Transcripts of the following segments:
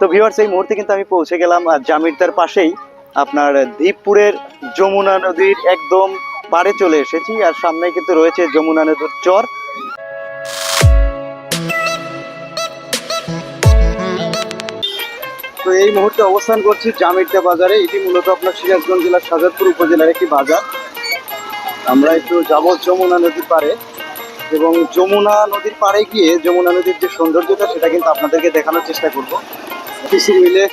তো ভিউয়ার্স এই মুহূর্তে কিন্তু আমি পৌঁছে গেলাম জামিরদার পাশেই। আপনার দ্বীপপুরের যমুনা নদীর একদম পাড়ে চলে এসেছি, আর সামনে কিন্তু রয়েছে যমুনা নদীর চর। তো এই মুহূর্তে অবস্থান করছি জামিরদা বাজারে, এটি মূলত আপনার সিরাজগঞ্জ জেলার সাজাদপুর উপজেলার একটি বাজার। আমরা একটু যাব যমুনা নদীর পাড়ে এবং যমুনা নদীর পাড়ে গিয়ে যমুনা নদীর যে সৌন্দর্যটা, সেটা কিন্তু আপনাদেরকে দেখানোর চেষ্টা করব। কিসির মিলে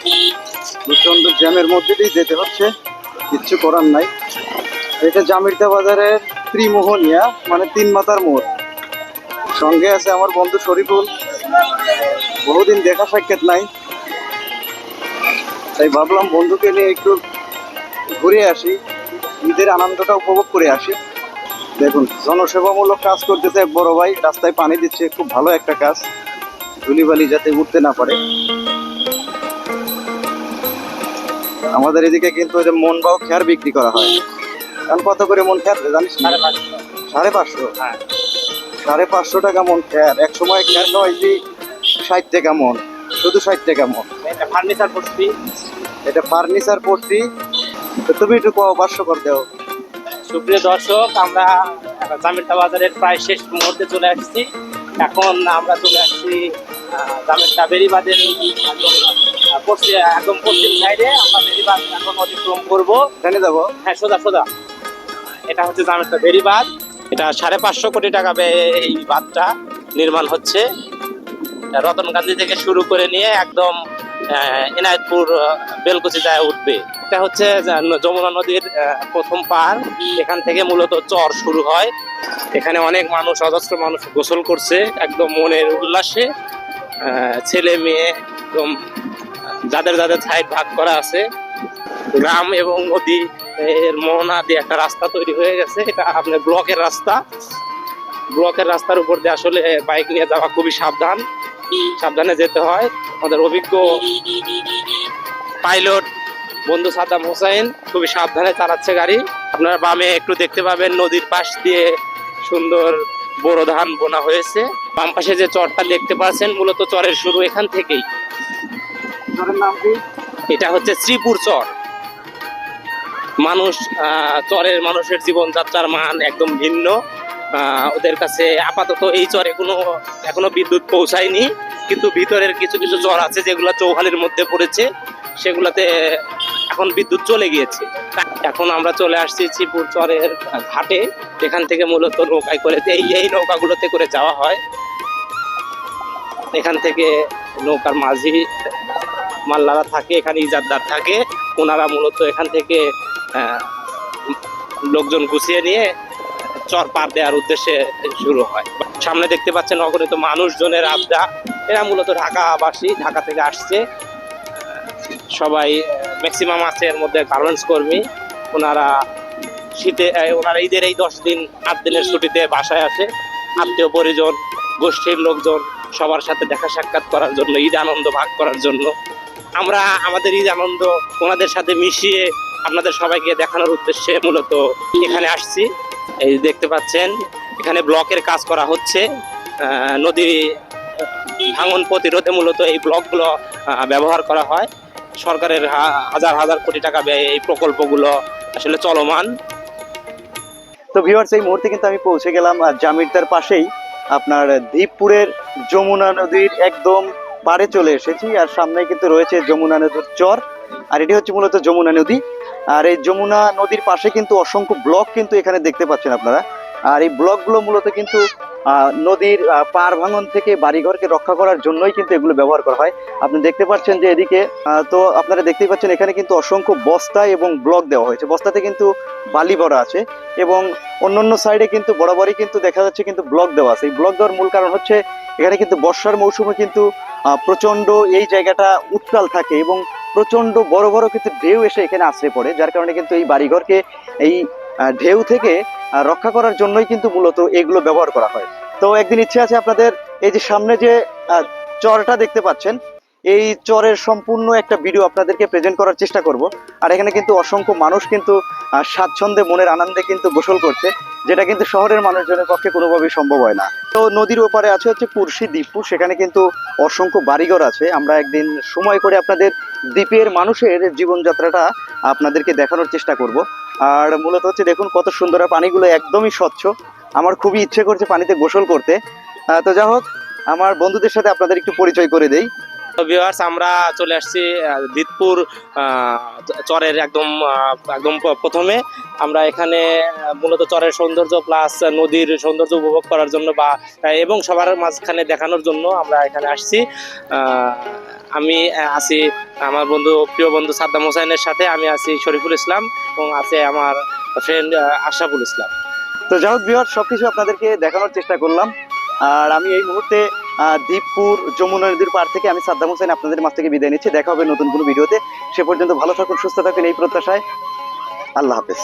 প্রচণ্ড জ্যামের মধ্যে দিয়ে যেতে হচ্ছে। কিচ্ছু করার নাই। এটা জামিরদা বাজারের ত্রিমোহনিয়া মানে তিন মাতার মোড়। সঙ্গে আছে আমার বন্ধু শরীফুল। বহুদিন দেখা সাক্ষাৎ নাই। তাই ভাবলাম বন্ধুকে নিয়ে একটু ঘুরে আসি। ঈদের আনন্দটা উপভোগ করে আসি। দেখুন, জনসেবামূলক কাজ করতেছে এক বড় ভাই। রাস্তায় পানি দিচ্ছে। খুব ভালো একটা কাজ। ধুলিবালি যাতে উঠতে না পারে। আমাদের এদিকে কিন্তু ওই যে মন বাও খেয়ার বিক্রি করা হয়। কারণ কত করে মন খেয়ার? জানিস? সাড়ে পাঁচশো। সাড়ে পাঁচশো? টাকা মন খেয়ার। এক সময় খেয়ার খাওয়াইছি ষাট টাকা মন শুধু ষাট টাকা মন এটা ফার্নিচার করছি এটা ফার্নিচার পড়ছি তুমি একটু পাঁচশো করে দেও। সুপ্রিয় দর্শক আমরা জামিরটা বাজারের প্রায় শেষ মুহূর্তে চলে আসছি। এখন আমরা চলে আসছি জামিরটা বেরিবাদের একদম পশ্চিম একদম পশ্চিম সাইডে আমরা এখন অতিক্রম করব। এখানে যাব হ্যাঁ সোজা সোজা। এটা হচ্ছে জামিরটা বেরিবাদ এটা সাড়ে পাঁচশো কোটি টাকা ব্যয়ে এই বাঁধটা নির্মাণ হচ্ছে। এটা রতনগান্ধী থেকে শুরু করে নিয়ে একদম এনায়তপুর বেলকুচি যায় উঠবে। এটা হচ্ছে যমুনা নদীর প্রথম পার। এখান থেকে মূলত চর শুরু হয়। এখানে অনেক মানুষ অজস্র মানুষ গোসল করছে একদম মনের উল্লাসে। আহ, ছেলে মেয়ে একদম যাদের যাদের সাইড ভাগ করা আছে। গ্রাম এবং নদী, এর মোহনা দিয়ে একটা রাস্তা তৈরি হয়ে গেছে। এটা আপনার ব্লকের রাস্তা। ব্লকের রাস্তার উপর দিয়ে আসলে বাইক নিয়ে যাওয়া খুবই সাবধান। সাবধানে যেতে হয়। আমাদের অভিজ্ঞ পাইলট বন্ধু সাদ্দাম হোসাইন খুবই সাবধানে চালাচ্ছে গাড়ি। আপনারা বামে একটু দেখতে পাবেন নদীর পাশ দিয়ে সুন্দর বোরো ধান বোনা হয়েছে। বাম পাশে যে চরটা দেখতে পাচ্ছেন, মূলত চরের শুরু এখান থেকেই। চরের নাম কি? এটা হচ্ছে শ্রীপুর চর। মানুষ চরের মানুষের জীবনযাত্রার মান একদম ভিন্ন। ওদের কাছে আপাতত এই চরে কোনো, এখনও বিদ্যুৎ পৌঁছায়নি। কিন্তু ভিতরের কিছু কিছু চর আছে যেগুলো চৌহালির মধ্যে পড়েছে। সেগুলোতে এখন বিদ্যুৎ চলে গিয়েছে। এখন আমরা চলে আসছি শ্রীপুর চরের ঘাটে এখান থেকে মূলত নৌকায় করে, এই এই নৌকাগুলোতে করে যাওয়া হয়। এখান থেকে নৌকার মাঝি মাল্লারা থাকে, এখানে ইজাদদার থাকে। ওনারা মূলত এখান থেকে লোকজন গুছিয়ে নিয়ে চর পার দেওয়ার উদ্দেশ্যে শুরু হয়। সামনে দেখতে পাচ্ছেন অগণিত মানুষজনের আড্ডা। এরা মূলত ঢাকাবাসী, ঢাকা থেকে আসছে। সবাই ম্যাক্সিমাম আছে এর মধ্যে গার্মেন্টস কর্মী। ওনারা শীতে ওনারা ঈদের এই দশ দিন, আট দিনের ছুটিতে বাসায় আসে। আত্মীয় পরিজন, গোষ্ঠীর লোকজন, সবার সাথে দেখা সাক্ষাৎ করার জন্য, ঈদ আনন্দ ভাগ করার জন্য। আমরা আমাদের ঈদ আনন্দ ওনাদের সাথে মিশিয়ে আপনাদের সবাইকে দেখানোর উদ্দেশ্যে মূলত এখানে আসছি। এই দেখতে পাচ্ছেন, এখানে ব্লকের কাজ করা হচ্ছে। নদী ভাঙন প্রতিরোধে মূলত এই ব্লকগুলো ব্যবহার করা হয়। সরকারের হাজার হাজার কোটি টাকা ব্যয়ে এই প্রকল্পগুলো আসলে চলমান। তো ভিউয়ার্স এই মুহূর্তে কিন্তু আমি পৌঁছে গেলাম জামিরদার পাশেই। আপনার দ্বীপপুরের যমুনা নদীর একদম পাড়ে চলে এসেছি, আর সামনে কিন্তু রয়েছে যমুনা নদীর চর, আর এটি হচ্ছে মূলত যমুনা নদী। আর এই যমুনা নদীর পাশে কিন্তু অসংখ্য ব্লক কিন্তু এখানে দেখতে পাচ্ছেন আপনারা। আর এই ব্লকগুলো মূলত কিন্তু নদীর পার ভাঙন থেকে বাড়িঘরকে রক্ষা করার জন্যই কিন্তু এগুলো ব্যবহার করা হয়। আপনি দেখতে পাচ্ছেন যে এদিকে তো আপনারা দেখতেই পাচ্ছেন এখানে কিন্তু অসংখ্য বস্তা এবং ব্লক দেওয়া হয়েছে। বস্তাতে কিন্তু বালি ভরা আছে এবং অন্যান্য সাইডে কিন্তু বরাবরই কিন্তু দেখা যাচ্ছে কিন্তু ব্লক দেওয়া আছে। এই ব্লক দেওয়ার মূল কারণ হচ্ছে, এখানে কিন্তু বর্ষার মৌসুমে কিন্তু প্রচণ্ড এই জায়গাটা উত্তাল থাকে এবং প্রচণ্ড বড় বড় কিন্তু ঢেউ এসে এখানে আশ্রয় পড়ে, যার কারণে কিন্তু এই বাড়িঘরকে এই ঢেউ থেকে রক্ষা করার জন্যই কিন্তু মূলত এগুলো ব্যবহার করা হয়। তো একদিন ইচ্ছে আছে আপনাদের এই যে সামনে যে চরটা দেখতে পাচ্ছেন এই চরের সম্পূর্ণ একটা ভিডিও আপনাদেরকে প্রেজেন্ট করার চেষ্টা করব। আর এখানে কিন্তু অসংখ্য মানুষ কিন্তু স্বাচ্ছন্দ্যে মনের আনন্দে কিন্তু গোসল করছে, যেটা কিন্তু শহরের মানুষজনের পক্ষে কোনোভাবেই সম্ভব হয় না। তো নদীর ওপারে আছে হচ্ছে কুর্শি দ্বীপপুর সেখানে কিন্তু অসংখ্য বাড়িঘর আছে। আমরা একদিন সময় করে আপনাদের দ্বীপের মানুষের জীবনযাত্রাটা আপনাদেরকে দেখানোর চেষ্টা করব। আর মূলত হচ্ছে দেখুন কত সুন্দর পানিগুলো একদমই স্বচ্ছ। আমার খুবই ইচ্ছে করছে পানিতে গোসল করতে। তো যা হোক, আমার বন্ধুদের সাথে আপনাদের একটু পরিচয় করে দেই। ভিউয়ার্স আমরা চলে আসছি দিতপুর চরের একদম একদম প্রথমে। আমরা এখানে মূলত চরের সৌন্দর্য প্লাস নদীর সৌন্দর্য উপভোগ করার জন্য বা এবং সবার মাঝখানে দেখানোর জন্য আমরা এখানে আসছি। আমি আছি আমার বন্ধু, প্রিয় বন্ধু সাদ্দাম হোসাইনের সাথে। আমি আছি শরীফুল ইসলাম এবং আছে আমার ফ্রেন্ড আশরাফুল ইসলাম। তো যাই হোক বিহার সবকিছু আপনাদেরকে দেখানোর চেষ্টা করলাম। আর আমি এই মুহূর্তে দ্বীপপুর যমুনা নদীর পার থেকে আমি সাদ্দাম হোসেন আপনাদের মাছ থেকে বিদায় নিচ্ছি। দেখা হবে নতুন কোনো ভিডিওতে। সে পর্যন্ত ভালো থাকুন, সুস্থ থাকুন এই প্রত্যাশায়। আল্লাহ হাফেজ।